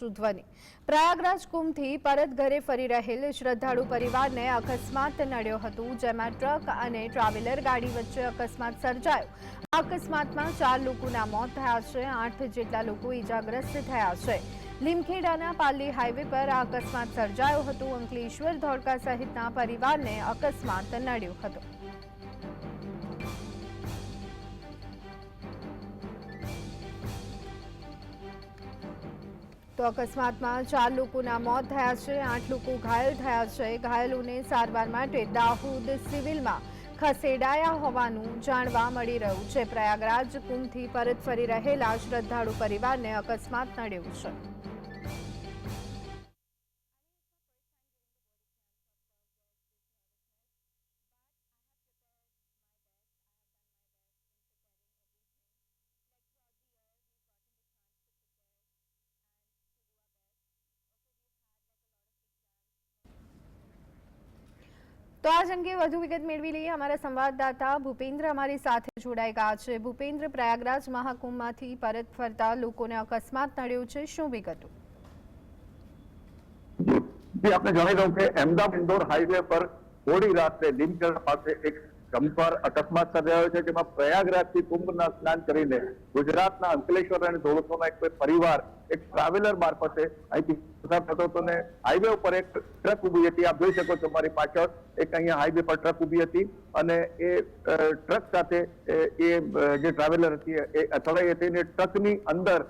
ધ્વનિ પ્રયાગરાજ કુંભથી પરત ઘરે ફરી રહેલ શ્રદ્ધાળુ પરિવારને અકસ્માત નડ્યો હતું, જેમાં ટ્રક અને ટ્રાવેલર ગાડી વચ્ચે અકસ્માત સર્જાયો. અકસ્માતમાં ચાર લોકોના મોત થયા છે, આઠ જેટલા લોકો ઈજાગ્રસ્ત થયા છે. લીમખેડાના પાલી હાઈવે પર અકસ્માત સર્જાયો હતો. અંકલેશ્વર ધોળકા સહિતના પરિવારને અકસ્માત નડ્યો હતો. તો અકસ્માતમાં ચાર લોકોના મોત થયા છે, આઠ લોકો ઘાયલ થયા છે. ઘાયલોને સારવાર માટે દાહોદ સિવિલમાં ખસેડાયા હોવાનું જાણવા મળી રહ્યું છે. પ્રયાગરાજ કુંભથી પરત ફરી રહેલા શ્રદ્ધાળુ પરિવારને અકસ્માત નડ્યો છે. તો આ અંગે વધુ વિગત મેળવી લઈએ. અમારા સંવાદદાતા ભૂપેન્દ્ર અમારી સાથે જોડાઈ ગયા છે. ભૂપેન્દ્ર, પ્રયાગરાજ મહાકુંભમાંથી પરત ફરતા લોકોને અકસ્માત નડ્યો છે. શું વિગતો? જી આપને જણાવી દઉં કે અમદાવાદ ઇન્દોર હાઈવે પર મોડી રાત્રે લીમખેડા પાસે એક ગંભીર અકસ્માત સર્જાયો છે જેમાં પ્રયાગરાજથી કુંભના સ્નાન કરીને ગુજરાતના અંકલેશ્વર અને ધોળકોના એક પરિવાર, એક ટ્રાવેલર મારફતે અહીંથી પસાર થતો હતો ને હાઈવે ઉપર એક ટ્રક ઊભી હતી. આપ જોઈ શકો છો મારી પાછળ એક અહીંયા હાઈવે પર ટ્રક ઊભી હતી અને એ ટ્રક સાથે એ જે ટ્રાવેલર હતી, એ અથડાઈ હતી અને ટ્રકની અંદર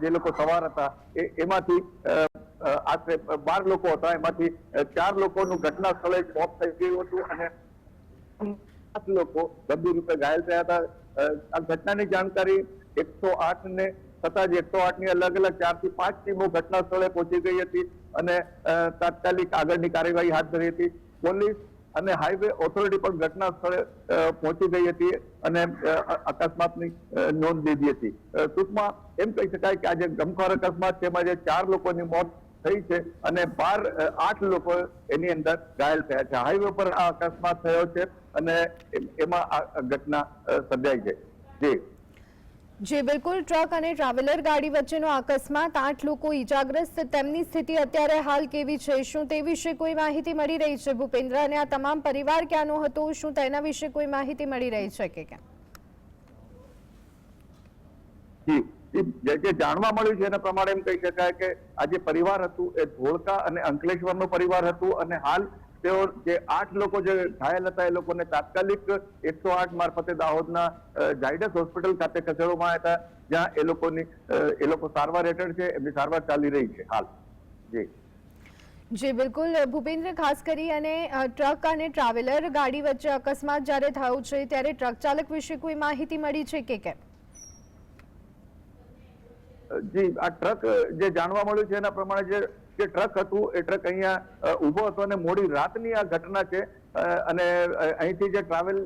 જે લોકો સવાર હતા, એ, એમાંથી આશરે બાર લોકો હતા. એમાંથી ચાર લોકોનું ઘટના સ્થળે મોત થઈ ગયું હતું અને સાત લોકો ગંભીર રૂપે ઘાયલ થયા હતા. આ ઘટનાની જાણકારી એકસો આઠ ને છતાં જ એકસો આઠની અલગ અલગ ચારથી પાંચ ટીમો ઘટના સ્થળે પહોંચી ગઈ હતી અને તાત્કાલિક આગળની કાર્યવાહી હાથ ધરી હતી. પોલીસ અને હાઈવે ઓથોરિટી પણ ઘટના સ્થળે પહોંચી ગઈ હતી અને અકસ્માત અકસ્માતની નોંધ લીધી હતી. ટૂંકમાં એમ કહી શકાય કે આજે ગમખોર અકસ્માત તેમાં જે ચાર લોકોની મોત થઈ છે અને બાર આઠ લોકો એની અંદર ઘાયલ થયા છે. હાઈવે પર આ અકસ્માત થયો છે અને એમાં આ ઘટના સર્જાઈ છે. જી. જે બિલકુલ. ટ્રક અને ટ્રાવેલર ગાડી વચ્ચેનો અકસ્માત આઠ લોકો ઈજાગ્રસ્ત. તેમની સ્થિતિ અત્યારે હાલ કેવી છે? શું તે વિશે કોઈ માહિતી મળી રહી છે? ભૂપેન્દ્ર અને આ તમામ પરિવાર ક્યાંનો હતો? શું તેના વિશે કોઈ માહિતી મળી રહી છે કે કેમ? જી જી, જાણવા મળ્યું છે એના પ્રમાણે એમ કહી શકાય કે આ જે પરિવાર હતું એ ધોળકા અને અંકલેશ્વરનું પરિવાર હતું અને હાલ તેઓ જે આઠ લોકો જે ઘાયલ હતા એ લોકોને તાત્કાલિક એકસો આઠ મારફતે દાહોદના ઝાયડસ હોસ્પિટલ ખાતે ખસેડવામાં હતા જ્યાં એ લોકોની એ લોકો સારવાર હેઠળ છે એમની સારવાર ચાલી રહી છે હાલ. જી. જી બિલકુલ. ભૂપેન્દ્ર ખાસ કરી અને ટ્રક અને ટ્રાવેલર ગાડી વચ્ચે અકસ્માત જ્યારે થયો છે ત્યારે ટ્રક ચાલક વિશે કોઈ માહિતી મળી છે કે કેમ? જી આ ટ્રક જે જાણવા મળ્યું છે એના પ્રમાણે જે જે ટ્રક હતું, એ ટ્રક અહીંયા ઊભો હતો અને મોડી રાતની આ ઘટના છે અને અહીંથી જે ટ્રાવેલ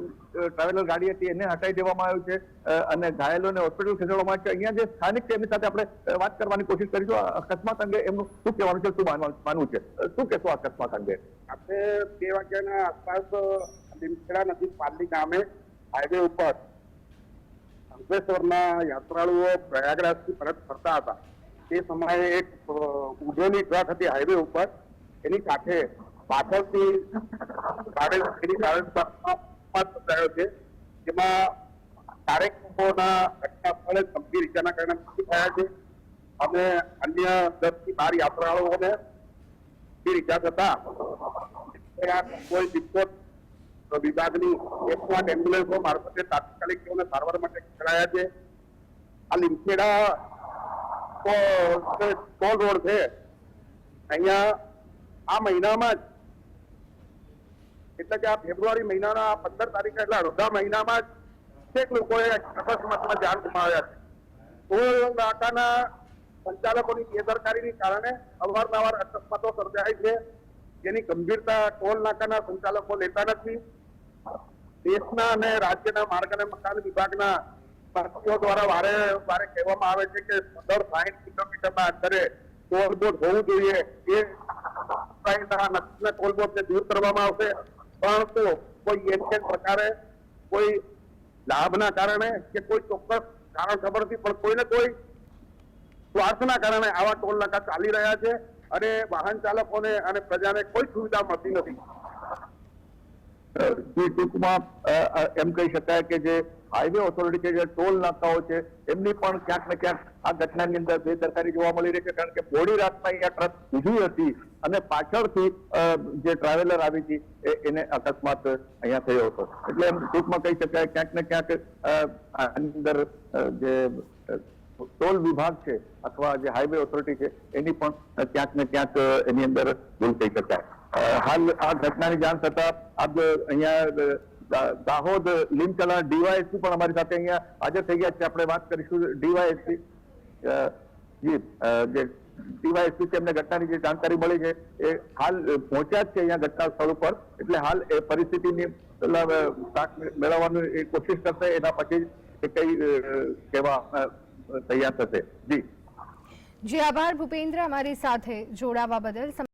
ટ્રાવેલર ગાડી હતી એને હટાવી દેવામાં આવ્યું છે અને ઘાયલોને હોસ્પિટલ ખસેડવામાં છે. અહીંયા જે સ્થાનિક છે એમની સાથે આપણે વાત કરવાની કોશિશ કરીશું. અકસ્માત અંગે એમનું શું કહેવાનું છે, શું માનવા- છે? શું કહેશો અકસ્માત અંગે? આપણે બે વાગ્યાના આસપાસ લીમખેડા નજીક પાલડી ગામે હાઈવે ઉપર અંકલેશ્વરના યાત્રાળુઓ પ્રયાગરાજથી પરત ફરતા હતા. તે સમયે એક ઉજવણી ટ્રક હતી હાઈવે ઉપર. એની સાથે પાછળથી એની થયો છે જેમાં ચારેક લોકોના ઘટના સ્થળે ગંભીર ઇજાના કારણે મૃત્યુ થયા છે. અને અન્ય દસથી બાર યાત્રાળુઓને ગંભીર ઇજા થતા. કોઈ વિસ્ફોટ વિભાગની આઠ એમ્બ્યુલન્સો મારફતે તાત્કાલિક તેઓને સારવાર માટે ખસેડાયા છે. આ લીમખેડા ટોલ રોડ છે, અહીંયા આ મહિનામાં જ, એટલે કે આ ફેબ્રુઆરી મહિનાના પંદર તારીખે એટલે અડધા મહિનામાં જ છેક લોકોએ અકસ્માતમાં જાન ગુમાવ્યા છે. ટોલ નાકાના સંચાલકોની બેદરકારીની કારણે અવારનવાર અકસ્માતો સર્જાય છે. જેની ગંભીરતા ટોલ નાકાના સંચાલકો લેતા નથી. દેશના અને રાજ્યના માર્ગ અને મકાન વિભાગના મંત્રીઓ દ્વારા વારે વારે કહેવામાં આવે છે કે દર સાહીઠ કિલોમીટરના અંતરે ટોલ હોવું જોઈએ. એ નક્કીના ટોલ દૂર કરવામાં આવશે. પરંતુ કોઈ એમ કે પ્રકારે કોઈ લાભના કારણે કે કોઈ ચોક્કસ કારણ ખબર નથી પણ કોઈને કોઈ સ્વાર્થના કારણે આવા ટોલ નાકા ચાલી રહ્યા છે અને વાહન ચાલકોને અને પ્રજાને કોઈ સુવિધા મળતી નથી. ટૂંકમાં એમ કહી શકાય કે જે હાઈવે ઓથોરિટી છે જે ટોલ નાકાઓ છે, એમની પણ ક્યાંક ને ક્યાંક આ ઘટનાની અંદર બેદરકારી જોવા મળી રહી છે, કારણ કે મોડી રાતના અહીંયા ટ્રક ઊભી હતી અને પાછળથી જે ટ્રાવેલર આવી હતી એને અકસ્માત અહીંયા થયો હતો. એટલે એમ ટૂંકમાં કહી શકાય ક્યાંક ને ક્યાંક આની અંદર જે ટોલ વિભાગ છે, અથવા જે હાઈવે ઓથોરિટી છે, એની પણ ક્યાંક ને ક્યાંક એની અંદર ભૂલ કહી શકાય. હાલ આ ઘટનાની જાણ થતા આપ અહીંયા દાહોદ લીમચલા ડીવાયએસપી પણ અમારી સાથે અહીંયા હાજર થઈ ગયા છે. આપણે વાત કરીશું ડીવાયએસપી જી જે ડીવાયએસપી છે એમને ઘટનાની જે જાણકારી મળી છે એ હાલ પહોંચ્યા છે અહીંયા ઘટના સ્થળ ઉપર. એટલે હાલ એ પરિસ્થિતિની મેળવવાની એ કોશિશ કરશે. એના પછી એ કઈ કેવા તૈયાર થશે. જી. જી, આભાર ભૂપેન્દ્ર અમારી સાથે જોડાવા બદલ.